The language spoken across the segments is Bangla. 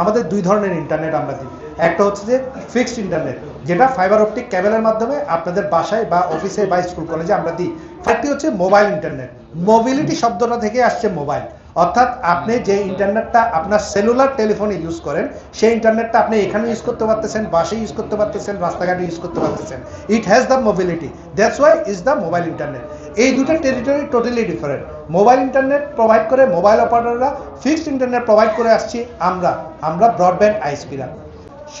আমাদের দুই ধরনের ইন্টারনেট আমরা দিই। একটা হচ্ছে যে ফিক্সড ইন্টারনেট যেটা ফাইবার অপটিক ক্যাবেলের মাধ্যমে আপনাদের বাসায় বা অফিসে বা স্কুল কলেজে আমরা দিই। আরেকটি হচ্ছে মোবাইল ইন্টারনেট মোবিলিটি শব্দটা থেকে আসছে মোবাইল অর্থাৎ আপনি যে ইন্টারনেটটা আপনার সেলুলার টেলিফোনে ইউজ করেন, সেই ইন্টারনেটটা আপনি এখানে ইউজ করতে পারতেছেন, বাসে ইউজ করতে পারতেছেন, রাস্তাঘাটে ইউজ করতে পারতেছেন। It has the mobility that's why is the mobile internet এই দুটো territory totally different mobile internet provide করে মোবাইল অপারেটররা ফিক্সড ইন্টারনেট প্রোভাইড করে আসছি আমরা আমরা ব্রডব্যান্ড আইসপিরা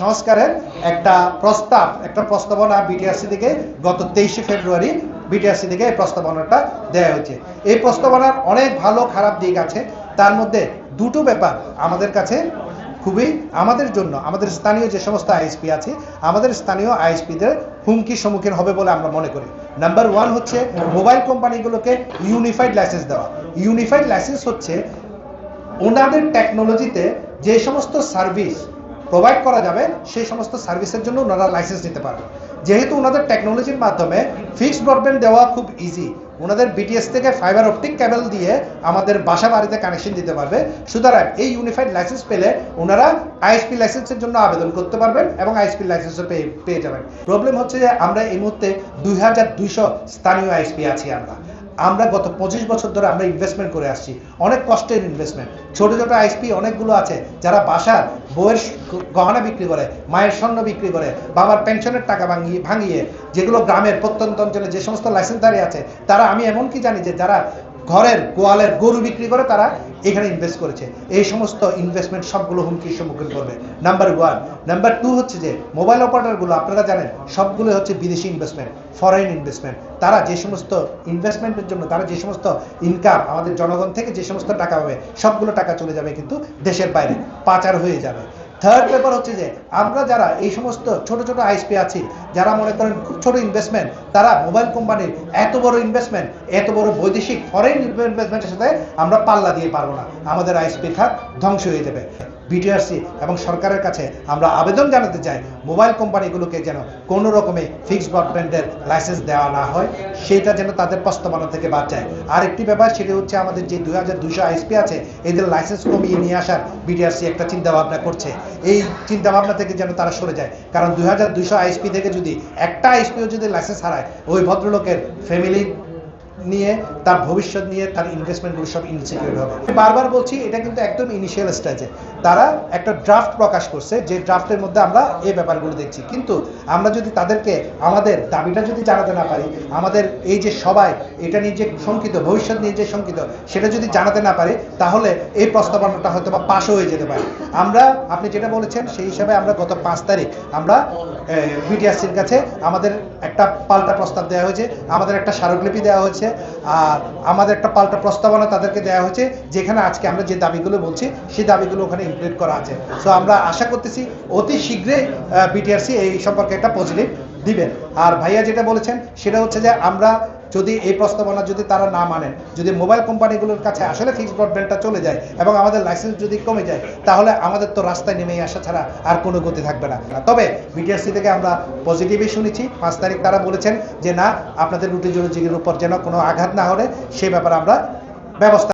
সংস্কারের একটা প্রস্তাব, একটা প্রস্তাবনা বিটিআরসি থেকে গত তেইশে ফেব্রুয়ারি বিটিআরসি থেকে এই প্রস্তাবনাটা দেওয়া হয়েছে। এই প্রস্তাবনার অনেক ভালো খারাপ দিক আছে, তার মধ্যে দুটো ব্যাপার আমাদের কাছে খুবই আমাদের জন্য, আমাদের স্থানীয় যে সমস্ত আইএসপি আছে, আমাদের স্থানীয় আইএসপিদের হুমকির সম্মুখীন হবে বলে আমরা মনে করি। নাম্বার ওয়ান হচ্ছে মোবাইল কোম্পানিগুলোকে ইউনিফাইড লাইসেন্স দেওয়া। ইউনিফাইড লাইসেন্স হচ্ছে ওনাদের টেকনোলজিতে যে সমস্ত সার্ভিস প্রোভাইড করা যাবে, সেই সমস্ত সার্ভিসের জন্য ওনারা লাইসেন্স নিতে পারবে। যেহেতু ওনাদের টেকনোলজির মাধ্যমে ফিক্সড ব্রডব্যান্ড দেওয়া খুব ইজি ওনাদের বিটিএস থেকে ফাইবার অপটিক কেবল দিয়ে আমাদের বাসা বাড়িতে কানেকশন দিতে পারবে। সুতরাং এই ইউনিফাইড লাইসেন্স পেলে ওনারা আইএসপি লাইসেন্সের জন্য আবেদন করতে পারবেন এবং আইএসপি লাইসেন্সও পেয়ে পেয়ে যাবেন। প্রবলেম হচ্ছে যে আমরা এই মুহূর্তে দুই হাজার দুইশো স্থানীয় আইএসপি আছি আমরা। আমরা গত পঁচিশ বছর ধরে আমরা ইনভেস্টমেন্ট করে আসছি। অনেক কষ্টের ইনভেস্টমেন্ট ছোটো ছোটো আইসপি অনেকগুলো আছে, যারা বাসার বইয়ের গহনা বিক্রি করে, মায়ের স্বর্ণ বিক্রি করে, বাবার পেনশনের টাকা ভাঙিয়ে ভাঙিয়ে, যেগুলো গ্রামের প্রত্যন্ত অঞ্চলে যে সমস্ত লাইসেন্সধারী আছে, তারা, আমি এমন কি জানি যে যারা ঘরের, গোয়ালের গরু বিক্রি করে, তারা এখানে ইনভেস্ট করেছে। এই সমস্ত ইনভেস্টমেন্ট সবগুলো হুমকির সম্মুখীন করবে। নাম্বার ওয়ান নাম্বার টু হচ্ছে যে মোবাইল অপারেটরগুলো আপনারা জানেন, সবগুলো হচ্ছে বিদেশি ইনভেস্টমেন্ট ফরেন ইনভেস্টমেন্ট তারা যে সমস্ত ইনভেস্টমেন্টের জন্য, তারা যে সমস্ত ইনকাম আমাদের জনগণ থেকে যে সমস্ত টাকা পাবে, সবগুলো টাকা চলে যাবে কিন্তু দেশের বাইরে। পাচার হয়ে যাবে। থার্ড পেপার হচ্ছে যে, আমরা যারা এই সমস্ত ছোট ছোট আইসপি আছি, যারা মনে করেন খুব ছোট ইনভেস্টমেন্ট তারা মোবাইল কোম্পানির এত বড় ইনভেস্টমেন্ট এত বড় বৈদেশিক ফরেন ইনভেস্টমেন্টের সাথে আমরা পাল্লা দিয়ে পারব না। আমাদের আইসপি খাত ধ্বংস হয়ে যাবে। বিটিআরসি এবং সরকারের কাছে আমরা আবেদন জানাতে চাই মোবাইল কোম্পানিগুলোকে যেন কোনো রকমে ফিক্সড ব্রডব্যান্ডের লাইসেন্স দেওয়া না হয়, সেটা যেন তাদের প্রস্তাবনা থেকে বাদ যায়। আর একটি ব্যাপার, সেটা হচ্ছে আমাদের যে দুই হাজার দুশো আইসপি আছে, এদের লাইসেন্স কমিয়ে নিয়ে আসার বিটিআরসি একটা চিন্তা ভাবনা করছে। এই চিন্তা ভাবনা থেকে যেন তারা সরে যায়। কারণ দুই হাজার দুইশো আইসপি থেকে যদি একটা আইসপিও যদি লাইসেন্স হারায়, ওই ভদ্রলোকের ফ্যামিলি নিয়ে, তার ভবিষ্যৎ নিয়ে, তার ইনভেস্টমেন্টগুলো সব ইনসিকিউর হবে। বারবার বলছি, এটা কিন্তু একদম ইনিশিয়াল স্টেজে তারা একটা ড্রাফট প্রকাশ করছে, যে ড্রাফটের মধ্যে আমরা এই ব্যাপারগুলো দেখছি। কিন্তু আমরা যদি তাদেরকে, আমাদের দাবিটা যদি জানাতে না পারি, আমাদের এই যে সবাই, এটা নিয়ে যে শঙ্কিত, ভবিষ্যৎ নিয়ে যে শঙ্কিত, সেটা যদি জানাতে না পারি, তাহলে এই প্রস্তাবনাটা হয়তো বা পাশও হয়ে যেতে পারে। আমরা, আপনি যেটা বলেছেন, সেই হিসাবে আমরা গত পাঁচ তারিখ আমরা বিটিআরসির কাছে আমাদের একটা পাল্টা প্রস্তাব দেওয়া হয়েছে, আমাদের একটা স্মারকলিপি দেওয়া হয়েছে, আর আমাদের একটা পাল্টা প্রস্তাবনা তাদেরকে দেওয়া হয়েছে, যেখানে আজকে আমরা যে দাবিগুলো বলছি, সেই দাবিগুলো ওখানে ইনক্লুড করা আছে। সো আমরা আশা করতেছি অতি শীঘ্রই বিটিআরসি এই সম্পর্কে একটা পজিটিভ দিবেন আর ভাইয়া যেটা বলেছেন, সেটা হচ্ছে যে আমরা যদি এই প্রস্তাবনা যদি তারা না মানেন, যদি মোবাইল কোম্পানিগুলোর কাছে আসলে ফিক্সড ব্রডব্যান্ডটা চলে যায় এবং আমাদের লাইসেন্স যদি কমে যায়, তাহলে আমাদের তো রাস্তায় নেমেই আসা ছাড়া আর কোনো গতি থাকবে না। তবে বিটিআরসি থেকে আমরা পজিটিভই শুনেছি। পাঁচ তারিখ তারা বলেছেন যে, না, আপনাদের রুটি জরুজির উপর যেন কোনো আঘাত না হলে সেই ব্যাপারে আমরা ব্যবস্থা